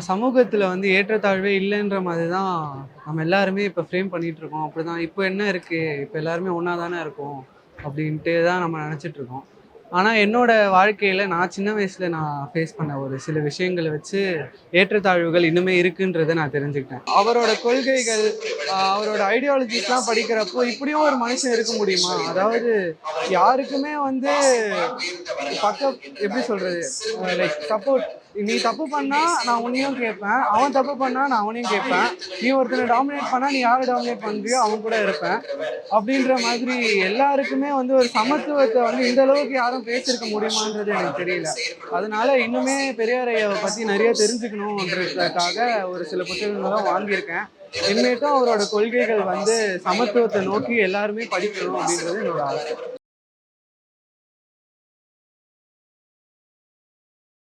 சமூகத்தில் வந்து ஏற்றத்தாழ்வே இல்லைன்ற மாதிரி தான் நம்ம எல்லாருமே இப்போ ஃப்ரேம் பண்ணிகிட்டு இருக்கோம் அப்படி தான் இப்போ என்ன இருக்குது இப்போ எல்லாருமே ஒன்றா தானே இருக்கோம். அப்படின்ட்டு தான் நம்ம நினச்சிட்டு இருக்கோம் ஆனால் என்னோட வாழ்க்கையில் நான் சின்ன வயசில் நான் ஃபேஸ் பண்ண ஒரு சில விஷயங்களை வச்சு ஏற்றத்தாழ்வுகள் இன்னுமே இருக்குன்றதை நான் தெரிஞ்சுக்கிட்டேன். அவரோட கொள்கைகள் அவரோட ஐடியாலஜிஸ்லாம் படிக்கிறப்போ இப்படியும் ஒரு மனுஷன் இருக்க முடியுமா? அதாவது யாருக்குமே வந்து பக்க எப்படி சொல்கிறது லைக் சப்போர்ட் நீ தப்பு பண்ணால் நான் உன்னையும் கேட்பேன் அவன் தப்பு பண்ணால் நான் அவனையும் கேட்பேன் நீ ஒருத்தனை டாமினேட் பண்ணால் நீ யாரை டாமினேட் பண்ணுறியோ அவன் கூட இருப்பேன் அப்படின்ற மாதிரி எல்லாருக்குமே வந்து ஒரு சமத்துவத்தை வந்து இந்த அளவுக்கு யாரும் பேசியிருக்க முடியுமான்றது எனக்கு தெரியல. அதனால இன்னுமே பெரியார் பத்தி நிறைய தெரிஞ்சுக்கணுன்றதுக்காக ஒரு சில புத்தகங்களும் வாங்கியிருக்கேன். இனிமேட்டும் அவரோட கொள்கைகள் வந்து சமத்துவத்தை நோக்கி எல்லாருமே படிக்கணும் அப்படின்றது என்னோட ஆசை.